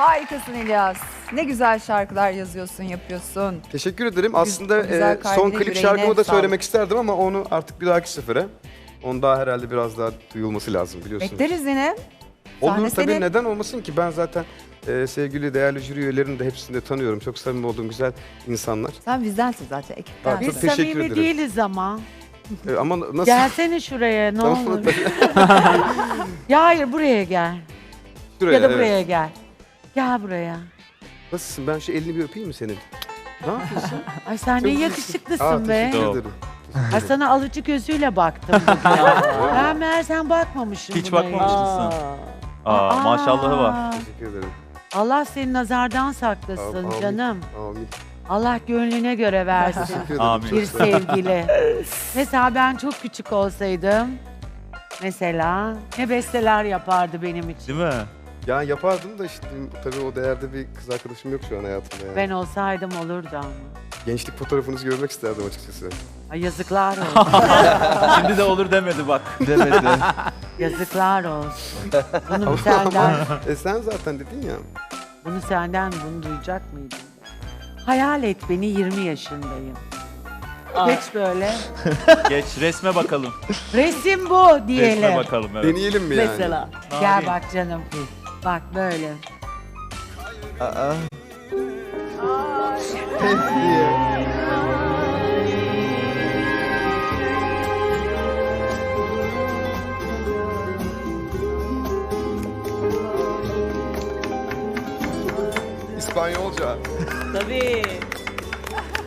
Harikasın İlyas. Ne güzel şarkılar yazıyorsun, yapıyorsun. Teşekkür ederim. Aslında güzel e, kalbine, son klip yüreğine şarkımı da sağlık. söylemek isterdim ama onu artık bir dahaki sefere. Onu daha herhalde biraz daha duyulması lazım biliyorsunuz. Bekleriz yine. Olur Sahne tabii senin. neden olmasın ki ben zaten e, sevgili değerli jüri üyelerini de hepsini de tanıyorum. Çok samimi olduğum güzel insanlar. Sen bizdensin zaten ekipten. Çok Biz teşekkür samimi ederim. değiliz ama. E, ama nasıl? Gelsene şuraya ne Tamam, olur. Ya hayır buraya gel. Şuraya, ya da evet. buraya gel. Gel buraya. Nasılsın? Ben şu elini bir öpeyim mi senin? Ne yapıyorsun? Ay sen ne iyisin. yakışıklısın Aa, be. teşekkür ederim. Ay sana alıcı gözüyle baktım. bugün. ben meğersem bakmamışım Hiç buna ya. mısın? Aa, maşallahı var. Aa, Teşekkür ederim. Allah seni nazardan saklasın Amin. canım. Amin. Allah gönlüne göre versin Teşekkür ederim. Amin. Çok bir sağ ol. sevgili. Mesela ben çok küçük olsaydım mesela ne besteler yapardı benim için. Değil mi? Ya yapardım da işte tabii o değerde bir kız arkadaşım yok şu an hayatımda yani. Ben olsaydım olurdu ama. Gençlik fotoğrafınızı görmek isterdim açıkçası. Ay yazıklar olsun. Şimdi de olur demedi bak. Demedi. yazıklar olsun. Bunu senden, e sen zaten dedin ya. bunu senden bunu duyacak mıydım? Hayal et beni 20 yaşındayım. Geç böyle. Geç resme bakalım. Resim bu Resme diyelim. bakalım evet. Deneyelim mi yani? Mesela. Gel bak canım. Bak böyle. Aa. İspanyolca. Tabii.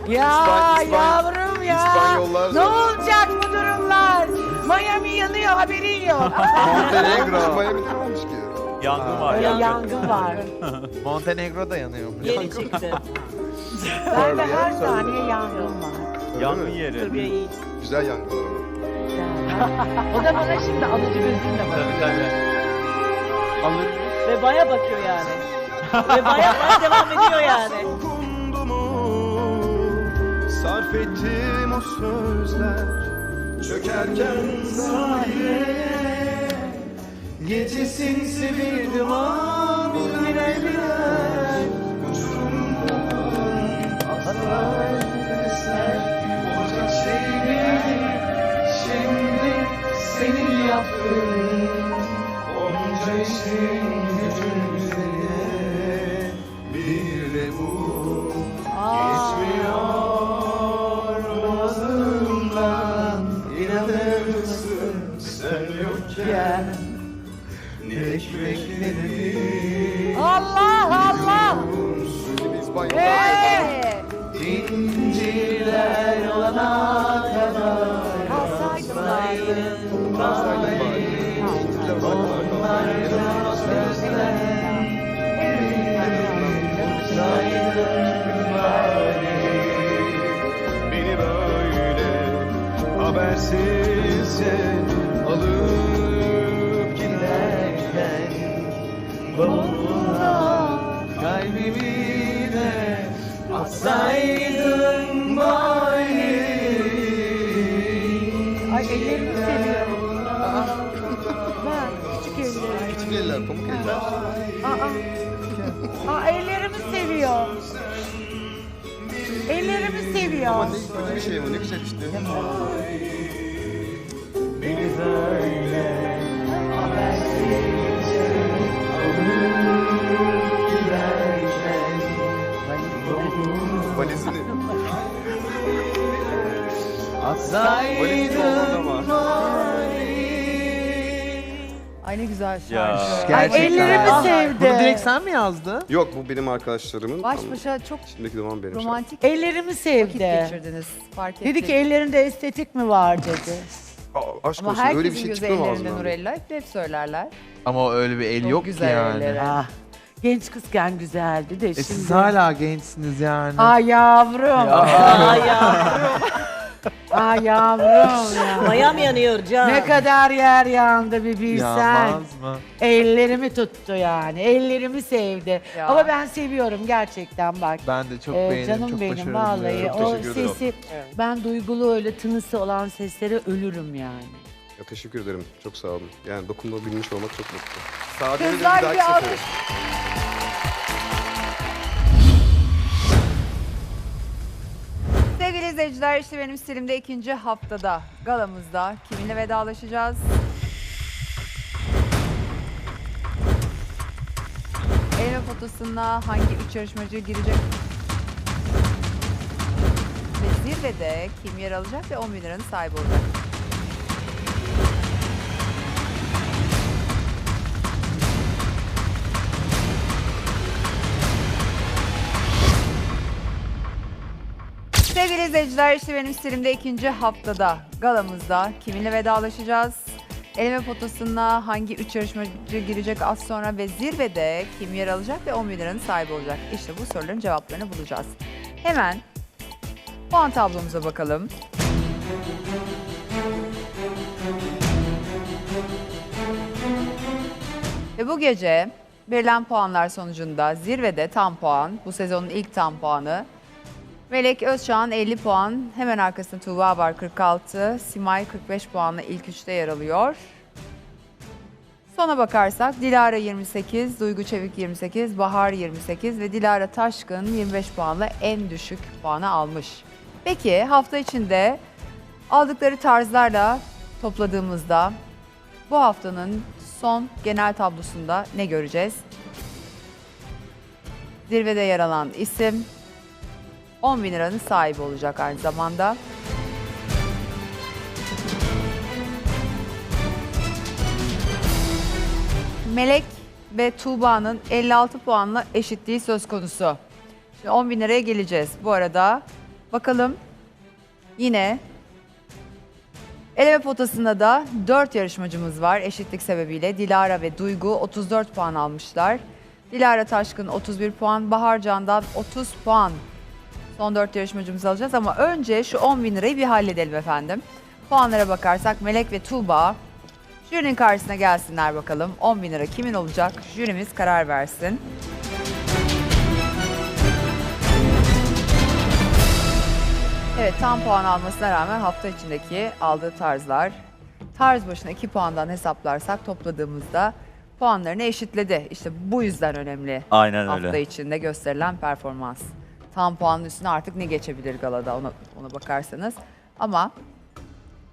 Ya İspan- İspan- yavrum ya. İspanyollar Ne olacak bu durumlar? Miami yanıyor haberin yok. Montenegro. Miami'de olmuş ki. Yangın var Öyle ya. yangın var. Montenegro da yanıyormuş. Yeni çıktı. Bende her saniye yangın var. Yangın yeri. Tabii iyi. Güzel yangınlar ama. o da bana şimdi alıcı gözünle bakıyor. Tabii tabii. Alır. Ve baya bakıyor yani. Ve baya baya devam ediyor yani. Dokundu mu sarf ettim o sözler çökerken sahile gecesin sevildim an birer birer habersizce alıp giderken Bavuluna kalbimi de atsaydın bari Ay ellerimi seviyorum. Bak küçük ellerim. Küçük eller, pamuk eller. Aa. Aa ellerimi seviyor. Ellerimi seviyor. Ama ne kötü bir şey bu, ne güzel işte. Beni böyle habersizce alıp giderken Valizini. Ay ne güzel Ya. şarkı. Ay Gerçekten. ellerimi Aa, sevdi. Bunu direkt sen mi yazdın? Yok bu benim arkadaşlarımın. Baş ama başa çok Şimdiki zaman benim. şarkım. romantik Ellerimi vakit sevdi. geçirdiniz. Fark ettim. Dedi ki ellerinde estetik mi var dedi. Aşk Ama olsun öyle bir şey gözü çıkmıyor mu ellerinde ağzından? Nurella. Hep, hep söylerler. Ama öyle bir el Çok yok güzel ki yani. elleri. Ah. Genç kızken güzeldi de E şimdi. siz hala gençsiniz yani. Ay yavrum. Aa ya. Ay yavrum ya. Miami yanıyor Can. Ne kadar yer yandı bir bilsen. Yanmaz mı? Ellerimi tuttu yani. Ellerimi sevdi. Ya. Ama ben seviyorum gerçekten bak. Ben de çok Ee, beğendim. canım çok benim başarılı vallahi. buluyorum. Çok O teşekkür ederim. sesi ben duygulu öyle tınısı olan seslere ölürüm yani. Ya, teşekkür ederim. Çok sağ olun. Yani dokunabilmiş olmak çok mutlu. Sağ olun. Kızlar bir alkış. Sevgili izleyiciler işte benim stilimde ikinci haftada galamızda kiminle vedalaşacağız? Elime fotosuna hangi üç yarışmacı girecek? Ve zirvede kim yer alacak ve 10 bin liranın sahibi olacak? Sevgili izleyiciler işte benim stilimde ikinci haftada galamızda kiminle vedalaşacağız? Eleme fotosuna hangi üç yarışmacı girecek az sonra ve zirvede kim yer alacak ve 10 bin liranın sahibi olacak? İşte bu soruların cevaplarını bulacağız. Hemen puan tablomuza bakalım. Ve bu gece verilen puanlar sonucunda zirvede tam puan, bu sezonun ilk tam puanı Melek Özçağ'ın 50 puan, hemen arkasında Tuğba var 46, Simay 45 puanla ilk üçte yer alıyor. Sona bakarsak Dilara 28, Duygu Çevik 28, Bahar 28 ve Dilara Taşkın 25 puanla en düşük puanı almış. Peki hafta içinde aldıkları tarzlarla topladığımızda bu haftanın son genel tablosunda ne göreceğiz? Zirvede yer alan isim 10 bin liranın sahibi olacak aynı zamanda. Melek ve Tuğba'nın 56 puanla eşitliği söz konusu. Şimdi 10 bin liraya geleceğiz. Bu arada bakalım yine eleme potasında da 4 yarışmacımız var eşitlik sebebiyle. Dilara ve Duygu 34 puan almışlar. Dilara Taşkın 31 puan, Bahar Can'dan 30 puan Son 4 yarışmacımızı alacağız ama önce şu 10 bin lirayı bir halledelim efendim. Puanlara bakarsak Melek ve Tuğba jürinin karşısına gelsinler bakalım. 10 bin lira kimin olacak? Jürimiz karar versin. Evet tam puan almasına rağmen hafta içindeki aldığı tarzlar tarz başına 2 puandan hesaplarsak topladığımızda puanlarını eşitledi. İşte bu yüzden önemli Aynen hafta öyle. içinde gösterilen performans. Tam puanın üstüne artık ne geçebilir galada ona, ona bakarsanız. Ama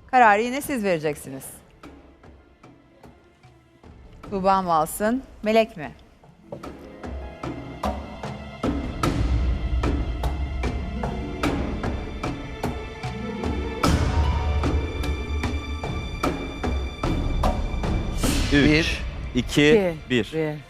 kararı yine siz vereceksiniz. Tuğba mı alsın, Melek mi? Üç, iki, bir. Bir.